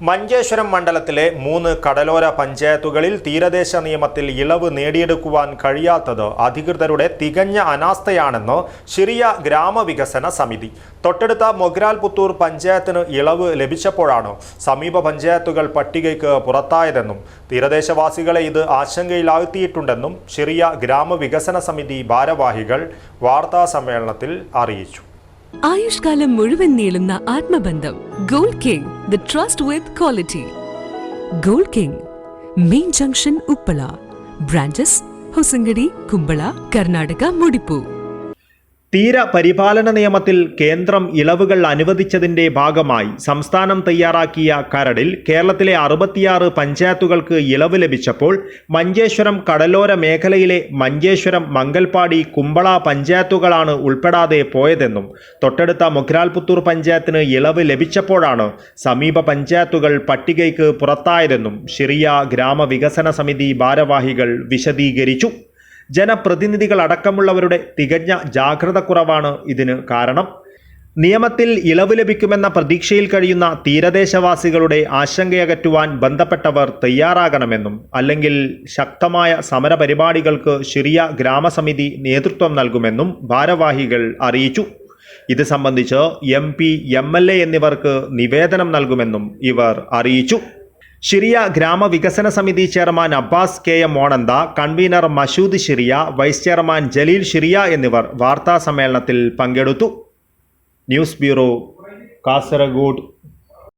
മഞ്ചേശ്വരം മണ്ഡലത്തിലെ മൂന്ന് കടലോര പഞ്ചായത്തുകളിൽ തീരദേശ നിയമത്തിൽ ഇളവ് നേടിയെടുക്കുവാൻ കഴിയാത്തത് അധികൃതരുടെ തികഞ്ഞ അനാസ്ഥയാണെന്ന് ശിറിയ ഗ്രാമവികസന സമിതി. തൊട്ടടുത്ത മൊഗ്രാൽ പുത്തൂർ പഞ്ചായത്തിന് ഇളവ് ലഭിച്ചപ്പോഴാണ് സമീപ പഞ്ചായത്തുകൾ പട്ടികയ്ക്ക് പുറത്തായതെന്നും തീരദേശവാസികളെ ഇത് ആശങ്കയിലാഴ്ത്തിയിട്ടുണ്ടെന്നും ശിറിയ ഗ്രാമവികസന സമിതി ഭാരവാഹികൾ വാർത്താ സമ്മേളനത്തിൽ അറിയിച്ചു. ആയുഷ്കാലം മുഴുവൻ നീളുന്ന ആത്മബന്ധം gold king the trust with quality gold king main junction Uppala branches Hosangadi Kumbla Karnataka മുടിപ്പു. തീര പരിപാലന നിയമത്തിൽ കേന്ദ്രം ഇളവുകൾ അനുവദിച്ചതിന്റെ ഭാഗമായി സംസ്ഥാനം തയ്യാറാക്കിയ കരടിൽ കേരളത്തിലെ അറുപത്തിയാറ് പഞ്ചായത്തുകൾക്ക് ഇളവ് ലഭിച്ചപ്പോൾ മഞ്ചേശ്വരം കടലോര മേഖലയിലെ മഞ്ചേശ്വരം മംഗൽപാടി കുമ്പള പഞ്ചായത്തുകളാണ് ഉൾപ്പെടാതെ പോയതെന്നും തൊട്ടടുത്ത മുഖ്രാൽപുത്തൂർ പഞ്ചായത്തിന് ഇളവ് ലഭിച്ചപ്പോഴാണ് സമീപ പഞ്ചായത്തുകൾ പട്ടികയ്ക്ക് പുറത്തായതെന്നും ഷിറിയ ഗ്രാമവികസന സമിതി ഭാരവാഹികൾ വിശദീകരിച്ചു. ജനപ്രതിനിധികൾ അടക്കമുള്ളവരുടെ തികഞ്ഞ ജാഗ്രത കുറവാണ് ഇതിന് കാരണം. നിയമത്തിൽ ഇളവ് ലഭിക്കുമെന്ന പ്രതീക്ഷയിൽ കഴിയുന്ന തീരദേശവാസികളുടെ ആശങ്കയകറ്റുവാൻ ബന്ധപ്പെട്ടവർ തയ്യാറാകണമെന്നും അല്ലെങ്കിൽ ശക്തമായ സമരപരിപാടികൾക്ക് ശിറിയ ഗ്രാമസമിതി നേതൃത്വം നൽകുമെന്നും ഭാരവാഹികൾ അറിയിച്ചു. ഇത് സംബന്ധിച്ച് M P M L A എന്നിവർക്ക് നിവേദനം നൽകുമെന്നും ഇവർ അറിയിച്ചു. ഷിറിയ ഗ്രാമവികസന സമിതി chairman Abbas K M Monantha convener Mashood Shiriya vice chairman Jaleel Shiriya എന്നിവർ വാർത്താ സമ്മേളനത്തിൽ പങ്കെടുത്തു. News bureau Kasaragod.